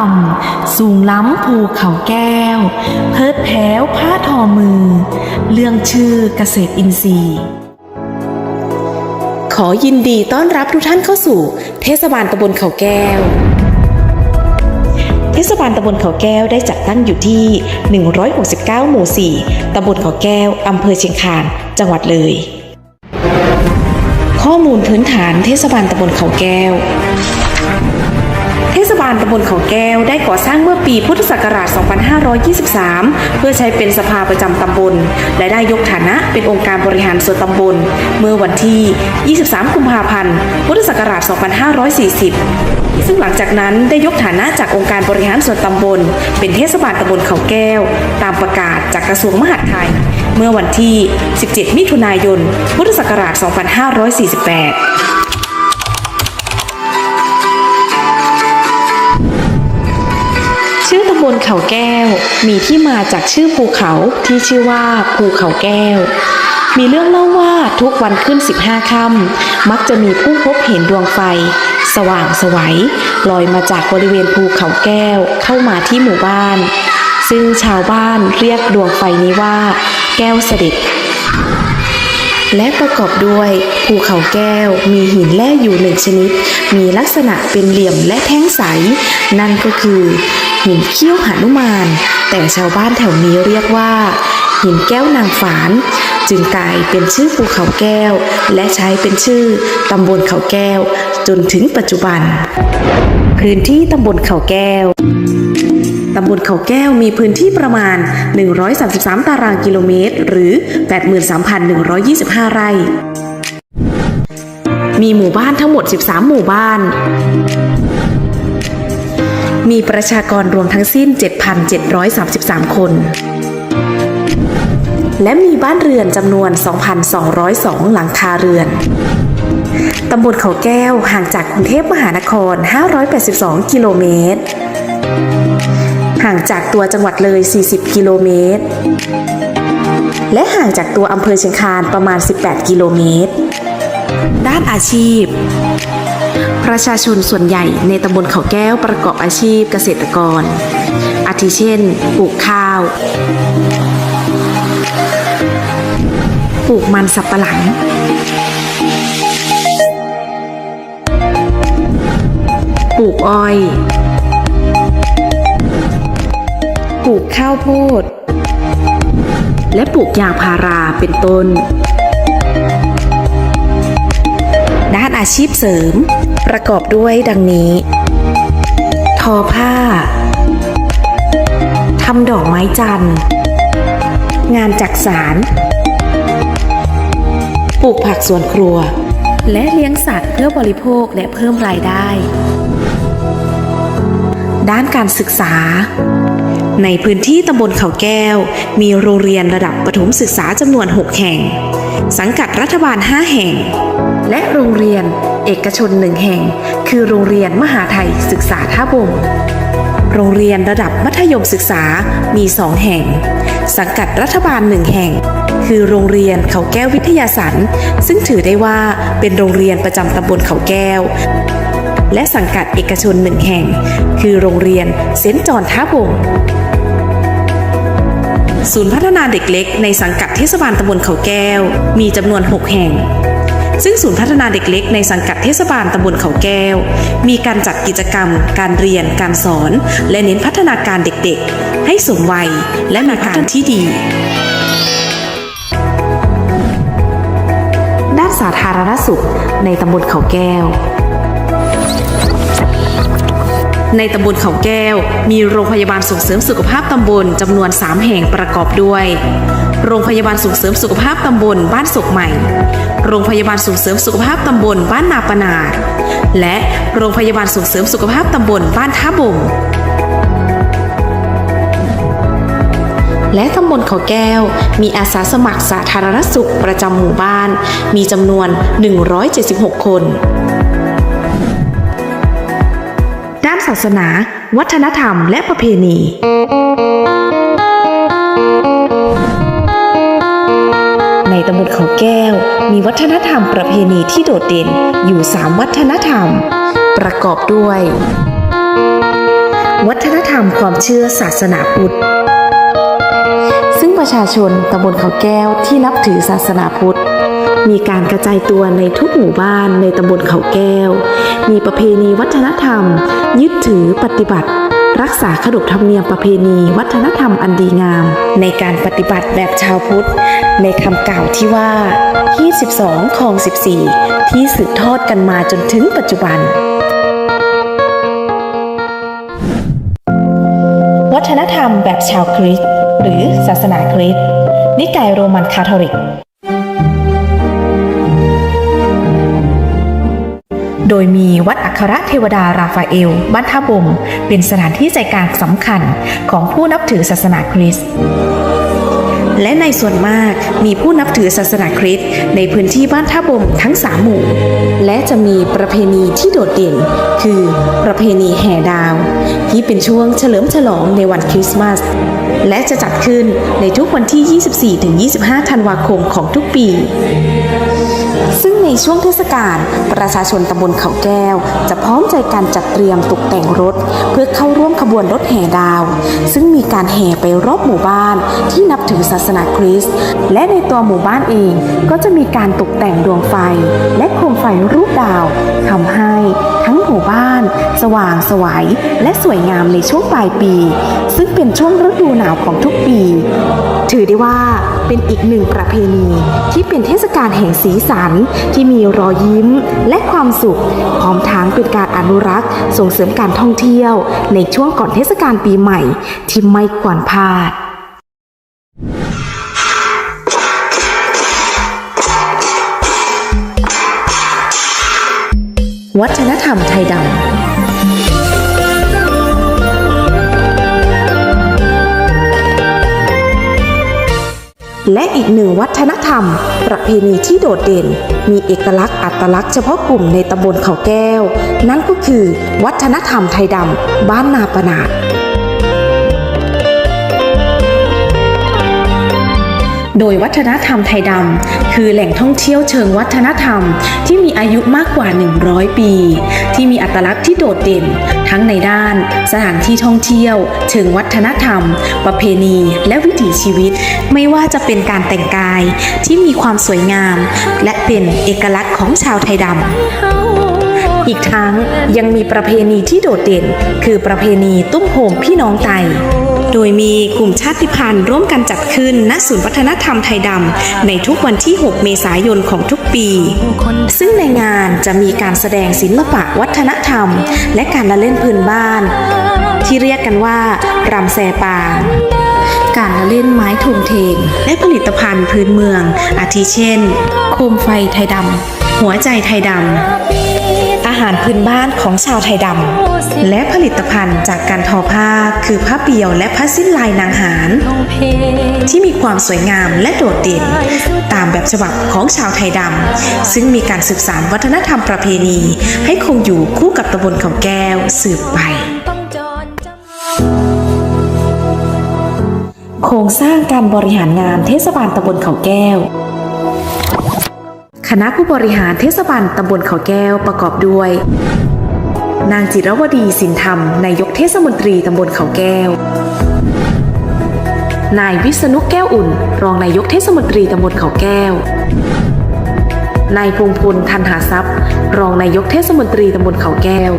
แดนสามวัฒนธรรมสูงล้ำภูเขาแก้ว เพิดแผ้วผ้าทอมือ เรื่องชื่อเกษตรอินทรีย์ ขอยินดีต้อนรับทุกท่านเข้าสู่ เทศบาลตำบลเขาแก้วเทศบาลตำบลเขาแก้วได้จัดตั้งอยู่ที่ 169 หมู่ 4 ตำบลเขาแก้ว อำเภอเชียงคาน จังหวัดเลย ข้อมูลพื้นฐานเทศบาลตำบลเขาแก้วาลตำบลเขาแก้วได้ก่อสร้างเมื่อปีพุทธศักราช 2523 เพื่อใช้เป็นสภาประจำตำบล และได้ยกฐานะเป็นองค์การบริหารส่วนตำบล เมื่อวันที่ 23 กุมภาพันธ์ พุทธศักราช 2540ซึ่งหลังจากนั้นได้ยกฐานะจากองค์การบริหารส่วนตำบล เป็นเทศบาลตำบลเขาแก้ว ตามประกาศจากกระทรวงมหาดไทย เมื่อวันที่ 17 มิถุนายน พุทธศักราช 2548 ชื่อตำบลเขาแก้ว มีที่มาจากชื่อภูเขาที่ชื่อว่าภูเขาแก้ว มีเรื่องเล่าว่าทุกวันขึ้น 15ค่ำมักจะมีผู้พบเห็นดวงไฟ สว่างสวัยลอยมาจากบริเวณภูเขาแก้วเข้ามาที่หมู่บ้าน ซึ่งชาวบ้านเรียกดวงไฟนี้ว่า แก้วเสด็จและประกอบด้วยภูเขาแก้วมีหินแร่อยู่หนึ่งชนิด มีลักษณะเป็นเหลี่ยมและแท่งใส นั่นก็คือ หินเขี้ยวหนุมาน แต่ชาวบ้านแถวนี้เรียกว่า หินแก้วนางฝาน จึงกลายเป็นชื่อภูเขาแก้ว และใช้เป็นชื่อตำบลเขาแก้ว จนถึงปัจจุบัน พื้นที่ตำบลเขาแก้วตำบลเขาแก้วมีพื้นที่ประมาณ 133 ตารางกิโลเมตร หรือ 83,125 ไร่ มีหมู่บ้านทั้งหมด 13 หมู่บ้าน มีประชากรรวมทั้งสิ้น 7,733 คน และมีบ้านเรือนจำนวน 2,202 หลังคาเรือน ตำบลเขาแก้วห่างจากกรุงเทพมหานคร 582 กิโลเมตร ห่างจากตัวจังหวัดเลย 40 กิโลเมตร และห่างจากตัวอำเภอเชียงคานประมาณ 18 กิโลเมตรด้านอาชีพ ประชาชนส่วนใหญ่ในตำบลเขาแก้วประกอบอาชีพเกษตรกร อาทิเช่น ปลูกข้าว ปลูกมันสับปะหลัง ปลูกอ้อย ปลูกข้าวโพด และปลูกยางพาราเป็นต้นด้านอาชีพเสริม ประกอบด้วยดังนี้ ทอผ้าทำดอกไม้จันทร์ งานจักสารปลูกผักสวนครัว และเลี้ยงสัตว์เพื่อบริโภคและเพิ่มรายได้ ด้านการศึกษา ในพื้นที่ตำบลเขาแก้ว มีโรงเรียนระดับประถมศึกษาจำนวน 6 แห่ง สังกัดรัฐบาล 5 แห่ง และโรงเรียน เอกชน1แห่ง คือโรงเรียนมหาไทยศึกษาท่าบงโรงเรียนระดับมัธยมศึกษามี2แห่ง สังกัดรัฐบาล1แห่ง คือโรงเรียนเขาแก้ววิทยาสันซึ่งถือได้ว่าเป็นโรงเรียนประจำตำบลเขาแก้ว และสังกัดเอกชนหนึ่งแห่ง คือโรงเรียนเซนจอนท่าบงศูนย์พัฒนาเด็กเล็กในสังกัดเทศบาลตำบลเขาแก้ว มีจำนวน 6 แห่ง ซึ่งศูนย์พัฒนาเด็กเล็กในสังกัดเทศบาลตำบลเขาแก้ว มีการจัดกิจกรรม การเรียน การสอน และเน้นพัฒนาการเด็กๆ ให้สมวัยและมีการที่ดีด้านสาธารณสุขในตำบลเขาแก้ว ในตำบลเขาแก้ว มีโรงพยาบาลส่งเสริมสุขภาพตำบลจำนวน 3 แห่งประกอบด้วย โรงพยาบาลส่งเสริมสุขภาพตำบลบ้านศกใหม่ โรงพยาบาลส่งเสริมสุขภาพตำบลบ้านนาปนาดและโรงพยาบาลส่งเสริมสุขภาพตำบลบ้านท่าบงและตำบลเขาแก้ว มีอาสาสมัครสาธารณสุขประจำหมู่บ้าน มีจำนวน 176 คน ด้านศาสนา วัฒนธรรมและประเพณี ตำบลเขาแก้ว มีวัฒนธรรมประเพณีที่โดดเด่นอยู่ 3 วัฒนธรรม ประกอบด้วย วัฒนธรรมความเชื่อศาสนาพุทธ ซึ่งประชาชนตำบลเขาแก้วที่นับถือศาสนาพุทธ มีการกระจายตัวในทุกหมู่บ้านในตำบลเขาแก้ว มีประเพณีวัฒนธรรม ยึดถือปฏิบัติ กษาขนบธรรมเนียมประเพณี วัฒนธรรมอันดีงาม ในการปฏิบัติแบบชาวพุทธ ในคำกล่าวที่ว่าที่12ของ 14 ที่สืบทอดกันมาจนถึงปัจจุบัน วัฒนธรรมแบบชาวคริสต์หรือศาสนาคริสต์นิกายโรมันคาทอลิก โดยมีวัดอัครเทวดาราฟาเอล บ้านท่าบม เป็นสถานที่ใจกลางสำคัญของผู้นับถือศาสนาคริสต์และในส่วนมากมีผู้นับถือศาสนาคริสต์ในพื้นที่บ้านท่าบมทั้งสามหมู่ และจะมีประเพณีที่โดดเด่น คือประเพณีแห่ดาว ที่เป็นช่วงเฉลิมฉลองในวันคริสต์มาส และจะจัดขึ้นในทุกวันที่ 24-25 ธันวาคมของทุกปี ซึ่ง ในช่วงเทศกาลประชาชนตำบลเขาแก้ว จะพร้อมใจการจัดเตรียมตกแต่งรถ เพื่อเข้าร่วมขบวนรถแห่ดาว ซึ่งมีการแห่ไปรอบหมู่บ้านที่นับถือศาสนาคริสต์และในตัวหมู่บ้านเองก็จะมีการตกแต่งดวงไฟ และโคมไฟรูปดาวทำให้ทั้งหมู่บ้าน สว่างสวยและสวยงามในช่วงปลายปี ซึ่งเป็นช่วงฤดูหนาวของทุกปี ถือได้ว่าเป็นอีกหนึ่งประเพณีที่เป็นเทศกาลแห่งสีสันที่ที่มีรอยยิ้มและความสุข พร้อมทั้งเป็นการอนุรักษ์ ส่งเสริมการท่องเที่ยว ในช่วงก่อนเทศกาลปีใหม่ ที่ไม่ควรพลาดวัฒนธรรมไทยดำ และอีกหนึ่งวัฒนธรรม ประเพณีที่โดดเด่น มีเอกลักษณ์อัตลักษณ์เฉพาะกลุ่มในตำบลเขาแก้ว นั่นก็คือ วัฒนธรรมไทยดำบ้านนาปนาด โดยวัฒนธรรมไทยดำคือแหล่งท่องเที่ยวเชิงวัฒนธรรม ที่มีอายุมากกว่า 100 ปี ที่มีอัตลักษณ์ที่โดดเด่น ทั้งในด้าน สถานที่ท่องเที่ยว เชิงวัฒนธรรม ประเพณี และวิถีชีวิต ไม่ว่าจะเป็นการแต่งกายที่มีความสวยงาม และเป็นเอกลักษณ์ของชาวไทยดำอีกทั้งยังมีประเพณีที่โดดเด่น คือประเพณีตุ้มโฮมพี่น้องไต โดยมีกลุ่มชาติพันธุ์ร่วมกันจัดขึ้นณศูนย์วัฒนธรรมไทยดำในทุกวันที่ 6 เมษายนของทุกปี ซึ่งในงานจะมีการแสดงศิลปะวัฒนธรรม และการละเล่นพื้นบ้าน ที่เรียกกันว่ารำแซปางการละเล่นไม้ทงเทง และผลิตภัณฑ์พื้นเมือง อาทิเช่น โคมไฟไทยดำหัวใจไทยดำ หารพื้นบ้านของชาวไทยดำ และผลิตภัณฑ์จากการทอผ้า คือผ้าเปียวและผ้าสิ้นลายนางหาร ที่มีความสวยงามและโดดเด่น ตามแบบฉบับของชาวไทยดำ ซึ่งมีการสืบสานวัฒนธรรมประเพณี ให้คงอยู่คู่กับตำบลเขาแก้วสืบไปโครงสร้างการบริหารงานเทศบาลตำบลเขาแก้ว คณะผู้บริหารเทศบาลตำบลเขาแก้วประกอบด้วย นางจิรวดีสินธรรมนายกเทศมนตรีตำบลเขาแก้ว นายวิษณุแก้วอุ่น รองนายกเทศมนตรีตำบลเขาแก้ว นายพงพลทันหาทรัพย์ รองนายกเทศมนตรีตำบลเขาแก้ว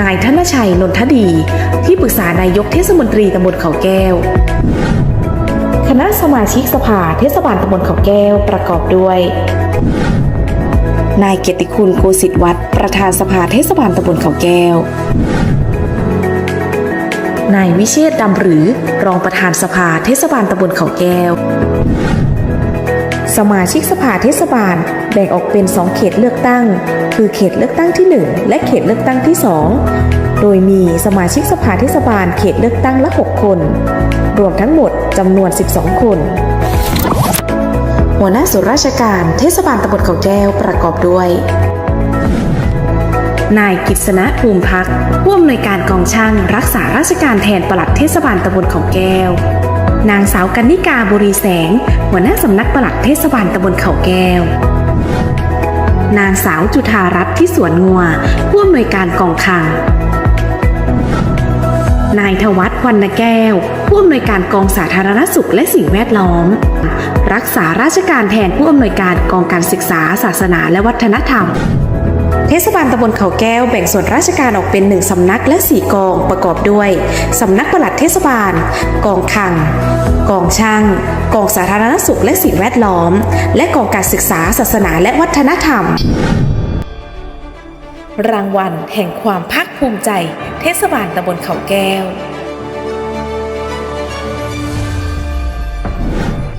นายธนชัยนนทดี ที่ปรึกษานายกเทศมนตรีตำบลเขาแก้ว คณะสมาชิกสภาเทศบาลตำบลเขาแก้วประกอบด้วย นายเกียรติคุณโกสิทธิ์วัดประธานสภาเทศบาลตำบลเขาแก้ว นายวิเชษดำหรือรองประธานสภาเทศบาลตำบลเขาแก้ว สมาชิกสภาเทศบาลแบ่งออกเป็น 2 เขตเลือกตั้ง คือเขตเลือกตั้งที่ 1 และเขตเลือกตั้งที่ 2 โดยมีสมาชิกสภาเทศบาลเขตเลือกตั้งละ 6 คน รวมทั้งหมดจำนวน 12 คน หัวหน้าส่วนราชการเทศบาลตำบลเขาแก้วประกอบด้วย นายกิษณะภูมิพักผู้อำนวยการกองช่างรักษาราชการแทนปลัดเทศบาลตำบลเขาแก้วนางสาวกันนิกาบุรีแสง หัวหน้าสำนักปลัดเทศบาลตำบลเขาแก้ว นางสาวจุธารัตน์ที่สวนงัว ผู้อำนวยการกองคลัง นายทวัฒน์วรรณแก้ว ผู้อำนวยการกองสาธารณสุขและสิ่งแวดล้อม รักษาราชการแทนผู้อำนวยการกองการศึกษา ศาสนาและวัฒนธรรมเทศบาลตำบลเขาแก้วแบ่งส่วนราชการออกเป็นหนึ่งสำนักและสี่กองประกอบด้วย สำนักปลัดเทศบาล กองคัง กองช่าง กองสาธารณสุขและสิ่งแวดล้อม และกองการศึกษาศาสนาและวัฒนธรรม รางวัลแห่งความภาคภูมิใจ เทศบาลตำบลเขาแก้ว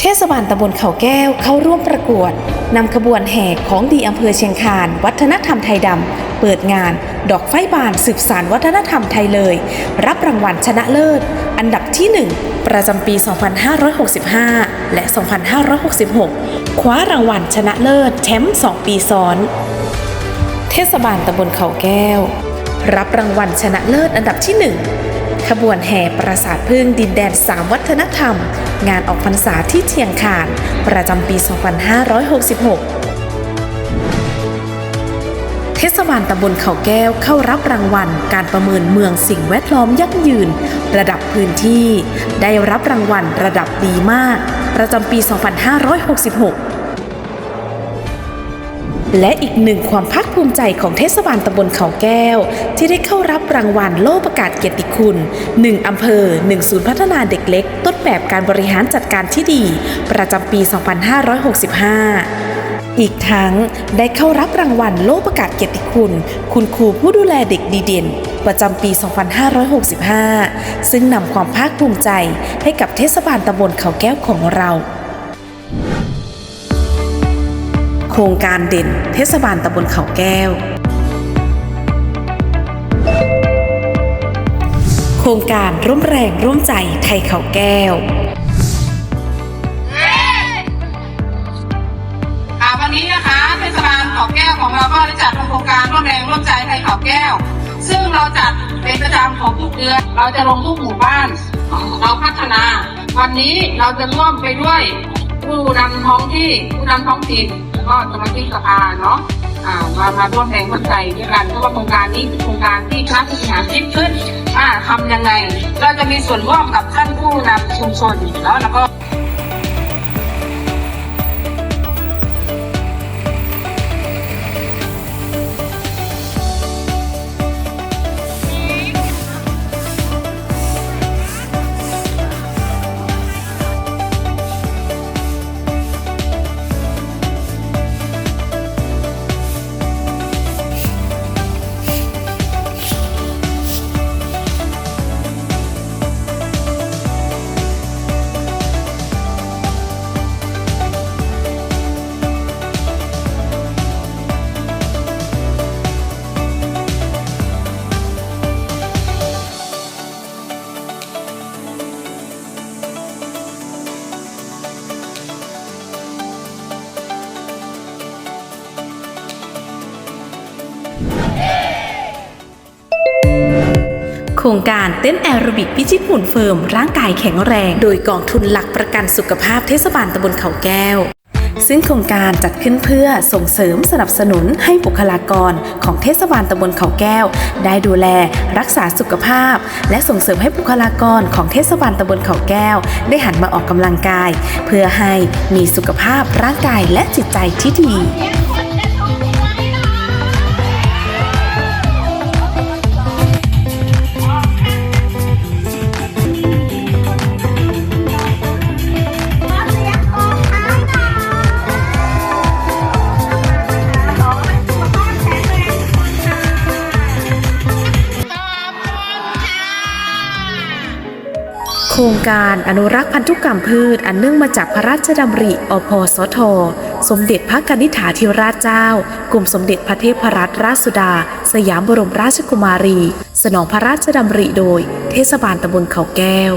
เทศบาลตำบลเขาแก้วเข้าร่วมประกวดนำขบวนแห่ของดีอำเภอเชียงคาน วัฒนธรรมไทยดำ เปิดงาน ดอกไฟบานสืบสารวัฒนธรรมไทยเลย รับรางวัลชนะเลิศ อันดับที่ 1 ประจำปี 2565 และ 2566 คว้ารางวัลชนะเลิศแชมป์2ปีซ้อน ศบาลตำบลเขาแก้ว รับรางวัลชนะเลิศอันดับที่1ขบวนแห่ปราสาทพึ่งดินแดน3วัฒนธรรม งานออกพรรษาที่เชียงคาน ประจำปี 2566 เทศบาลตำบลเขาแก้วเข้ารับรางวัล การประเมินเมืองสิ่งแวดล้อมยั่งยืน ระดับพื้นที่ ได้รับรางวัลระดับดีมาก ประจำปี 2566 และอีกหนึ่งความภาคภูมิใจของเทศบาลตำบลเขาแก้ว ที่ได้เข้ารับรางวัลโล่ประกาศเกียรติคุณ 1 อำเภอ 1 ศูนย์พัฒนาเด็กเล็ก ต้นแบบการบริหารจัดการที่ดี ประจำปี 2565 อีกทั้งได้เข้ารับรางวัลโล่ประกาศเกียรติคุณ คุณครูผู้ดูแลเด็กดีเด่น ประจำปี 2565 ซึ่งนำความภาคภูมิใจให้กับเทศบาลตำบลเขาแก้วของเรา ครงการเด่น เทศบาลตำบลเขาแก้ว โครงการร่วมแรงร่วมใจไทยเขาแก้วค่ะวันนี้นะคะเทศบาลเขาแก้วของเราก็ได้จัดโครงการร่วมแรงร่วมใจไทยเขาแก้ว ซึ่งเราจัดเป็นประจำของทุกเดือน เราจะลงทุกหมู่บ้านเราพัฒนา วันนี้เราจะร่วมไปด้วยผู้นำท้องที่ผู้นำท้องถิ่น ก็สมาชิกสภาเนาะอ่ามามาร่วมแรงร่วมใจด้วยกันเพราะว่าโครงการนี้เป็นโครงการที่คณะผู้บริหารคิดขึ้นอ่าทำยังไง เราจะมีส่วนร่วมกับท่านผู้นำชุมชนแล้วเราก็ รงการเต้นแอโรบิกพิชิตหุ่นเฟิร์มร่างกายแข็งแรง โดยกองทุนหลักประกันสุขภาพเทศบาลตำบลเขาแก้วซึ่งโครงการจัดขึ้นเพื่อส่งเสริมสนับสนุนให้บุคลากรของเทศบาลตำบลเขาแก้ว ได้ดูแลรักษาสุขภาพ และส่งเสริมให้บุคลากรของเทศบาลตำบลเขาแก้ว ได้หันมาออกกำลังกาย เพื่อให้มีสุขภาพร่างกายและจิตใจที่ดี ครงการอนุรักษ์พันธุกรรมพืชอันเนื่องมาจากพระราชดำริอพสท สมเด็จพระกนิษฐาธิราชเจ้ากรมสมเด็จพระเทพรัตนราชสุดา สยามบรมราชกุมารี สนองพระราชดำริโดย เทศบาลตำบลเขาแก้ว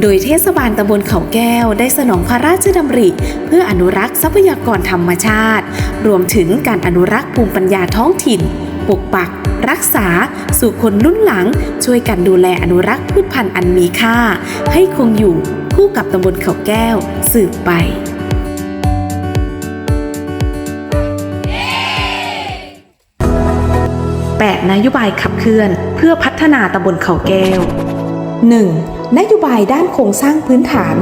โดยเทศบาลตำบลเขาแก้วได้สนองพระราชดำริ เพื่ออนุรักษ์ทรัพยากรธรรมชาติ รวมถึงการอนุรักษ์ภูมิปัญญาท้องถิ่น ปกปัก รักษา สู่คนรุ่นหลัง ช่วยกันดูแลอนุรักษ์พืชพันธุ์อันมีค่า ให้คงอยู่คู่กับตำบลเขาแก้ว สืบไปแปดนโยบายขับเคลื่อนเพื่อพัฒนาตำบลเขาแก้ว 1. นโยบายด้านโครงสร้างพื้นฐาน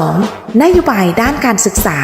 2. นโยบายด้านการศึกษา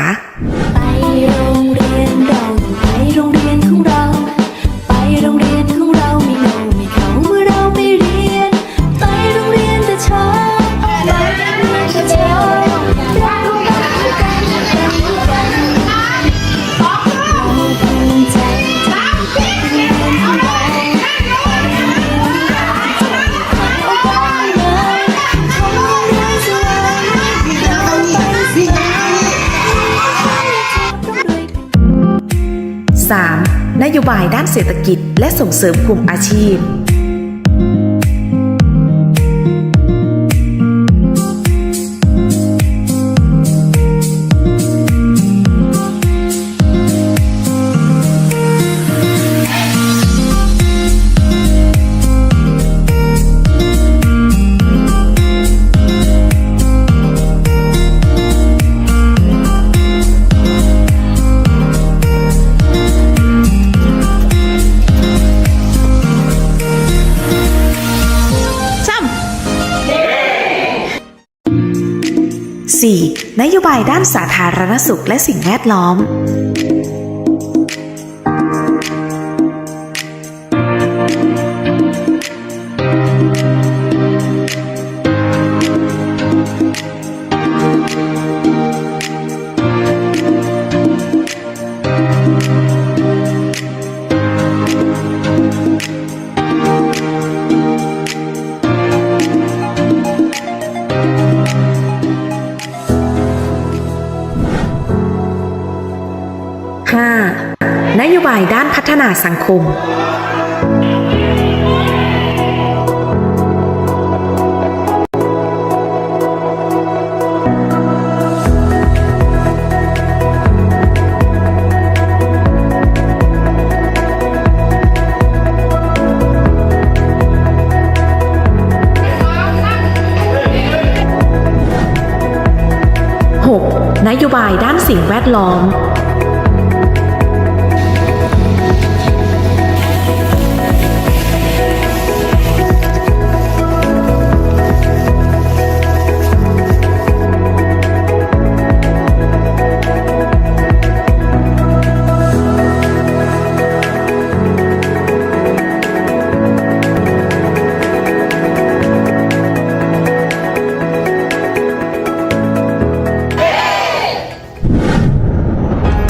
นโยบายด้านเศรษฐกิจ และส่งเสริมกลุ่มอาชีพ นโยบายด้านสาธารณสุขและสิ่งแวดล้อม บายด้านพัฒนาสังคม 6. นโยบายด้านสิ่งแวดล้อม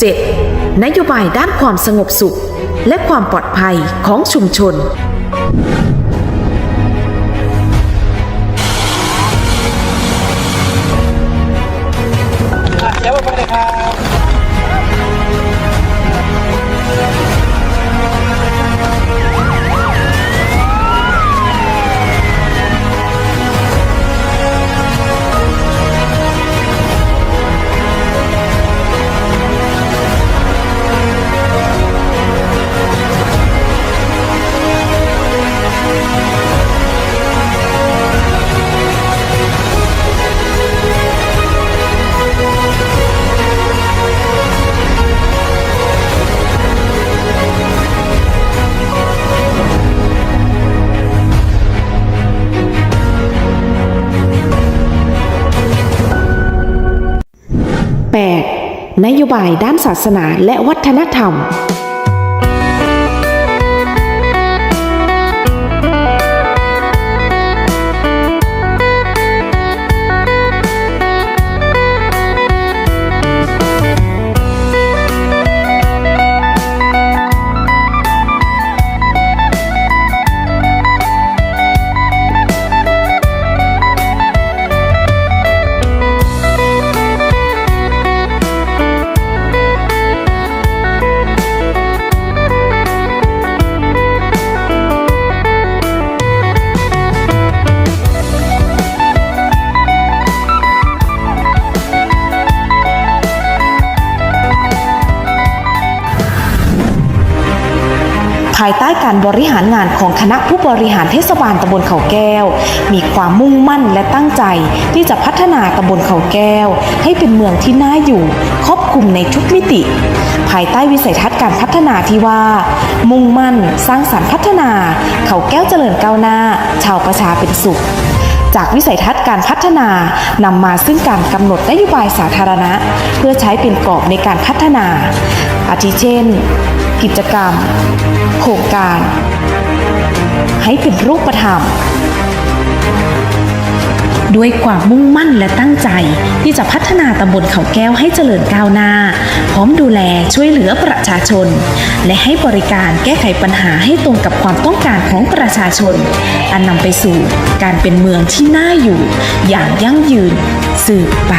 7. นโยบายด้านความสงบสุข และความปลอดภัยของชุมชน นโยบายด้านศาสนาและวัฒนธรรม การบริหารงานของคณะผู้บริหารเทศบาลตำบลเขาแก้ว มีความมุ่งมั่นและตั้งใจที่จะพัฒนาตำบลเขาแก้ว ให้เป็นเมืองที่น่าอยู่ ครอบคลุมในทุกมิติ ภายใต้วิสัยทัศน์การพัฒนาที่ว่า มุ่งมั่น สร้างสรรค์พัฒนา เขาแก้วเจริญก้าวหน้า ชาวประชาเป็นสุขจากวิสัยทัศน์การพัฒนานำมาซึ่งการกำหนดนโยบายสาธารณะ เพื่อใช้เป็นกรอบในการพัฒนา อาทิเช่น กิจกรรม โครงการ ให้เป็นรูปธรรม ด้วยความมุ่งมั่นและตั้งใจ ที่จะพัฒนาตำบลเขาแก้วให้เจริญก้าวหน้า พร้อมดูแลช่วยเหลือประชาชน และให้บริการแก้ไขปัญหาให้ตรงกับความต้องการของประชาชน อันนำไปสู่การเป็นเมืองที่น่าอยู่ อย่างยั่งยืนสืบไป